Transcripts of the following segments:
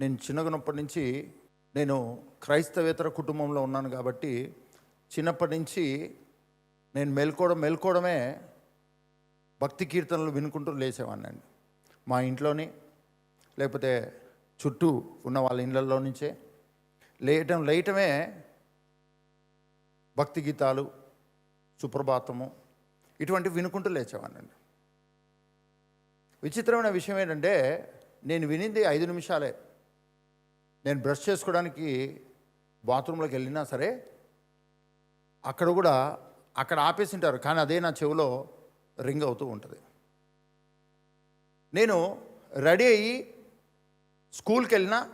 నేను చిన్నగినప్పటి నుంచి నేను క్రైస్తవేతర కుటుంబంలో ఉన్నాను కాబట్టి చిన్నప్పటి నుంచి నేను మేల్కోవడం మేల్కోవడమే భక్తి కీర్తనలు వినుకుంటూ లేచేవాడిని అండి. మా ఇంట్లోని లేకపోతే చుట్టూ ఉన్న వాళ్ళ ఇళ్ళల్లో నుంచే లేయటం లేయటమే భక్తి గీతాలు సుప్రభాతము ఇటువంటివి వినుకుంటూ లేచేవాడినండి విచిత్రమైన విషయం ఏంటంటే నేను వినింది ఐదు నిమిషాలే. నేను బ్రష్ చేసుకోవడానికి బాత్రూంలోకి వెళ్ళినా సరే అక్కడ కూడా అక్కడ ఆపేసి ఉంటారు కానీ అదే నా చెవిలో రింగ్ అవుతూ ఉంటుంది. నేను రెడీ అయ్యి స్కూల్కి వెళ్ళినా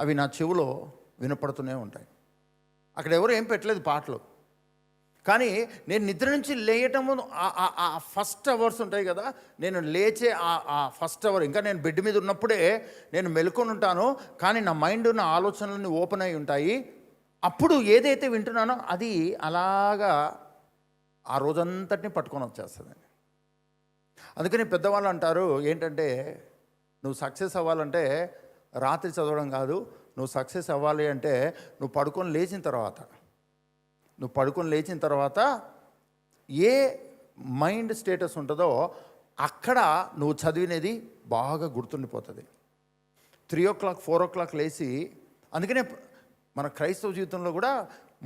అవి నా చెవిలో వినపడుతూనే ఉంటాయి. అక్కడ ఎవరు ఏం పెట్టలేదు పాటలు. కానీ నేను నిద్ర నుంచి లేయటం ఆ- ఫస్ట్ అవర్స్ ఉంటాయి కదా నేను లేచే ఆ- ఆ ఫస్ట్ అవర్ ఇంకా నేను బెడ్ మీద ఉన్నప్పుడే నేను మెలుకొని ఉంటాను కానీ నా మైండ్ నా ఆలోచనలన్నీ ఓపెన్ అయి ఉంటాయి. అప్పుడు ఏదైతే వింటున్నానో అది అలాగా ఆ రోజంతటిని పట్టుకొని వచ్చేస్తుందండి అందుకని పెద్దవాళ్ళు అంటారు ఏంటంటే నువ్వు సక్సెస్ అవ్వాలంటే రాత్రి చదవడం కాదు నువ్వు సక్సెస్ అవ్వాలి అంటే నువ్వు పడుకొని లేచిన తర్వాత నువ్వు పడుకొని లేచిన తర్వాత ఏ మైండ్ స్టేటస్ ఉంటుందో అక్కడ నువ్వు చదివినది బాగా గుర్తుండిపోతుంది. Three o'clock four o'clock లేచి అందుకనే మన క్రైస్తవ జీవితంలో కూడా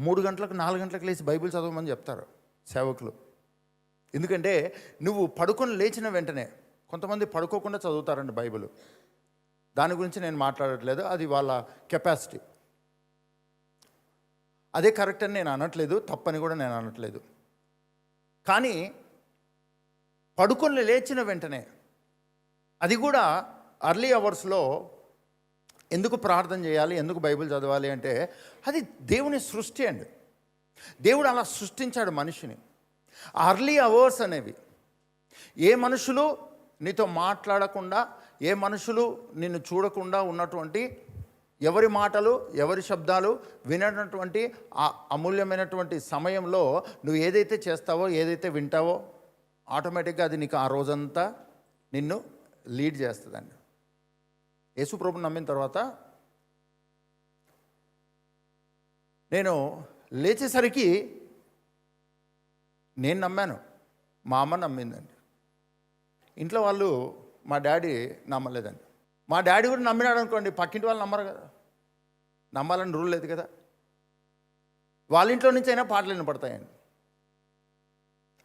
మూడు గంటలకు నాలుగు గంటలకు లేచి బైబిల్ చదవమని చెప్తారు సేవకులు. ఎందుకంటే నువ్వు పడుకొని లేచిన వెంటనే కొంతమంది పడుకోకుండా చదువుతారండి బైబిల్. దాని గురించి నేను మాట్లాడట్లేదు అది వాళ్ళ కెపాసిటీ. అదే కరెక్ట్ అని నేను అనట్లేదు తప్పని కూడా నేను అనట్లేదు. కానీ పడుకొని లేచిన వెంటనే అది కూడా అర్లీ అవర్స్లో ఎందుకు ప్రార్థన చేయాలి ఎందుకు బైబిల్ చదవాలి అంటే అది దేవుని సృష్టి అండి. దేవుడు అలా సృష్టించాడు మనిషిని. అర్లీ అవర్స్ అనేవి. ఏ మనుషులు నీతో మాట్లాడకుండా ఏ మనుషులు నిన్ను చూడకుండా ఉన్నటువంటి ఎవరి మాటలు ఎవరి శబ్దాలు వినటువంటి ఆ అమూల్యమైనటువంటి సమయంలో నువ్వు ఏదైతే చేస్తావో ఏదైతే వింటావో ఆటోమేటిక్గా అది నీకు ఆ రోజంతా నిన్ను లీడ్ చేస్తుందండి. యేసుప్రభుని నమ్మిన తర్వాత నేను లేచేసరికి నేను నమ్మాను. మా అమ్మ నమ్మిందండి. ఇంట్లో వాళ్ళు మా డాడీ నమ్మలేదండి. మా డాడీ కూడా నమ్మినాడు అనుకోండి పక్కింటి వాళ్ళు నమ్మరు కదా. నమ్మాలని రూల్ లేదు కదా. వాళ్ళ ఇంట్లో నుంచి అయినా పాటలు వినపడతాయండి.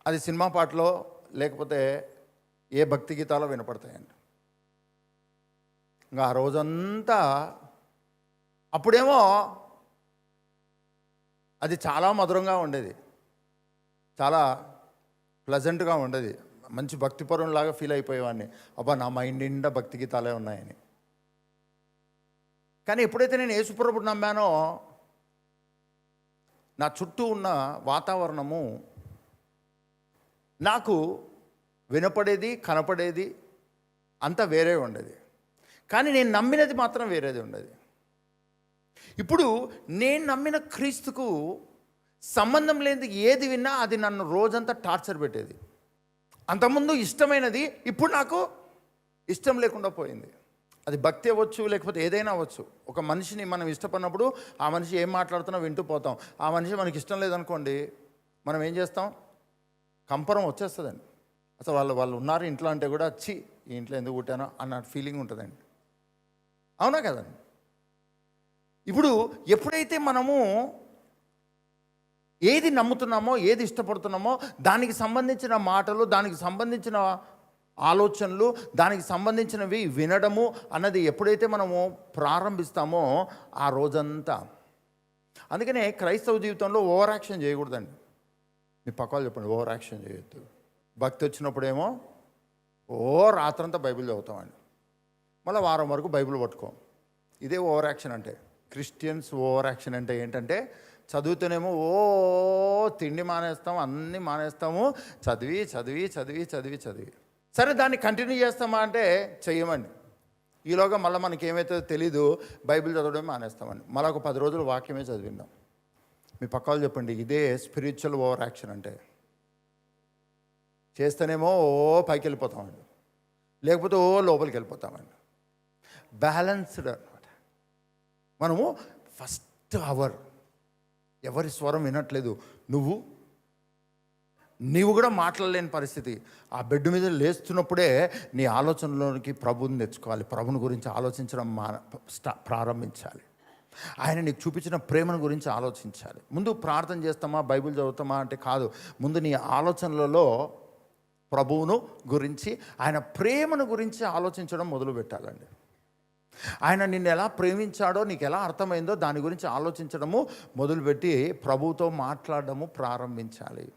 అది సినిమా పాటలో లేకపోతే ఏ భక్తి గీతాలో వినపడతాయండి. ఇంకా ఆ రోజంతా అప్పుడేమో అది చాలా మధురంగా ఉండేది. చాలా ప్లజెంట్గా ఉండేది. మంచి భక్తిపరంలాగా ఫీల్ అయిపోయేవాడిని. అబ్బా నా మైండ్ నిండా భక్తి గీతాలే ఉన్నాయని. కానీ ఎప్పుడైతే నేను యేసుప్రభుడు నమ్మానో నా చుట్టూ ఉన్న వాతావరణము నాకు వినపడేది కనపడేది అంతా వేరే ఉండేది. కానీ నేను నమ్మినది మాత్రం వేరేది ఉండేది. ఇప్పుడు నేను నమ్మిన క్రీస్తుకు సంబంధం లేనిది ఏది విన్నా అది నన్ను రోజంతా టార్చర్ పెట్టేది. అంతకుముందు ఇష్టమైనది ఇప్పుడు నాకు ఇష్టం లేకుండా పోయింది. అది భక్తి అవ్వచ్చు లేకపోతే ఏదైనా అవ్వచ్చు ఒక మనిషిని మనం ఇష్టపడినప్పుడు ఆ మనిషి ఏం మాట్లాడుతున్నా వింటూ పోతాం. ఆ మనిషి మనకి ఇష్టం లేదనుకోండి మనం ఏం చేస్తాం? కంపరం వచ్చేస్తుందండి. అసలు వాళ్ళు వాళ్ళు ఉన్నారు ఇంట్లో అంటే కూడా వచ్చి ఈ ఇంట్లో ఎందుకు పుట్టానో అన్న ఫీలింగ్ ఉంటుందండి. అవునా కదండి? ఇప్పుడు ఎప్పుడైతే మనము ఏది నమ్ముతున్నామో ఏది ఇష్టపడుతున్నామో దానికి సంబంధించిన మాటలు దానికి సంబంధించిన ఆలోచనలు దానికి సంబంధించినవి వినడము అన్నది ఎప్పుడైతే మనము ప్రారంభిస్తామో ఆ రోజంతా. అందుకనే క్రైస్తవ జీవితంలో ఓవర్ యాక్షన్ చేయకూడదండి. మీ పక్కలు చెప్పండి ఓవర్ యాక్షన్ చేయొద్దు. భక్తి వచ్చినప్పుడేమో ఓ రాత్రంతా బైబిల్ చదువుతామండి. మళ్ళీ వారం వరకు బైబిల్ పట్టుకోం. ఇదే ఓవర్ యాక్షన్ అంటే. క్రిస్టియన్స్ ఓవర్ యాక్షన్ అంటే ఏంటంటే చదువుతూనేమో ఓ తిండి మానేస్తాం అన్నీ మానేస్తాము. చదివి చదివి చదివి చదివి చదివి. సరే దాన్ని కంటిన్యూ చేస్తామా అంటే చేయమండి ఈలోగా మళ్ళీ మనకి ఏమైతే తెలీదు బైబిల్ చదవడం మానేస్తామండి మళ్ళీ ఒక పది రోజులు వాక్యమే చదివిందాం. మీ పక్క వాళ్ళు చెప్పండి ఇదే స్పిరిచువల్ ఓవర్ యాక్షన్ అంటే. చేస్తేనేమో ఓ పైకి వెళ్ళిపోతామండి లేకపోతే ఓ లోపలికి వెళ్ళిపోతామండి బ్యాలెన్స్డ్ అనమాట మనము ఫస్ట్ అవర్ ఎవరి స్వరం వినట్లేదు. నువ్వు? నీవు కూడా మాట్లాడలేని పరిస్థితి. ఆ బెడ్ మీద లేస్తున్నప్పుడే నీ ఆలోచనలోనికి ప్రభుని తెచ్చుకోవాలి. ప్రభుని గురించి ఆలోచించడం మా ప్రారంభించాలి. ఆయన నీకు చూపించిన ప్రేమను గురించి ఆలోచించాలి. ముందు ప్రార్థన చేస్తామా? బైబిల్ చదువుతామా? అంటే కాదు. ముందు నీ ఆలోచనలలో ప్రభువును గురించి ఆయన ప్రేమను గురించి ఆలోచించడం మొదలు పెట్టాలండి ఆయన నిన్ను ఎలా ప్రేమించాడో నీకు ఎలా అర్థమైందో దాని గురించి ఆలోచించడము మొదలుపెట్టి ప్రభుతో మాట్లాడడము ప్రారంభించాలి.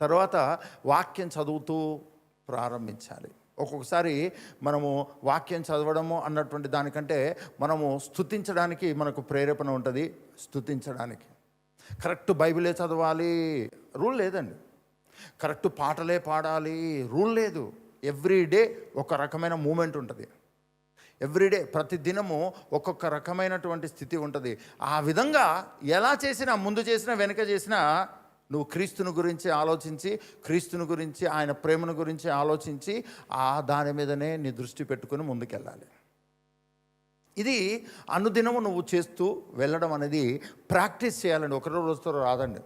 తర్వాత వాక్యం చదువుతూ ప్రారంభించాలి. ఒక్కొక్కసారి మనము వాక్యం చదవడము అన్నటువంటి దానికంటే మనము స్థుతించడానికి మనకు ప్రేరేపణ ఉంటుంది స్తుతించడానికి. కరెక్ట్ బైబిలే చదవాలి రూల్ లేదండి. కరెక్ట్ పాటలే పాడాలి రూల్ లేదు. ఎవ్రీ డే ఒక రకమైన మూమెంట్ ఉంటుంది. ఎవ్రీడే ప్రతి దినము ఒక్కొక్క రకమైనటువంటి స్థితి ఉంటుంది. ఆ విధంగా ఎలా చేసినా ముందు చేసినా వెనుక చేసినా నువ్వు క్రీస్తుని గురించి ఆలోచించి క్రీస్తుని గురించి ఆయన ప్రేమను గురించి ఆలోచించి ఆ దాని మీదనే నీ దృష్టి పెట్టుకుని ముందుకెళ్ళాలి. ఇది అనుదినము నువ్వు చేస్తూ వెళ్ళడం అనేది ప్రాక్టీస్ చేయాలండి. ఒకరో రోజుతో రాదండి.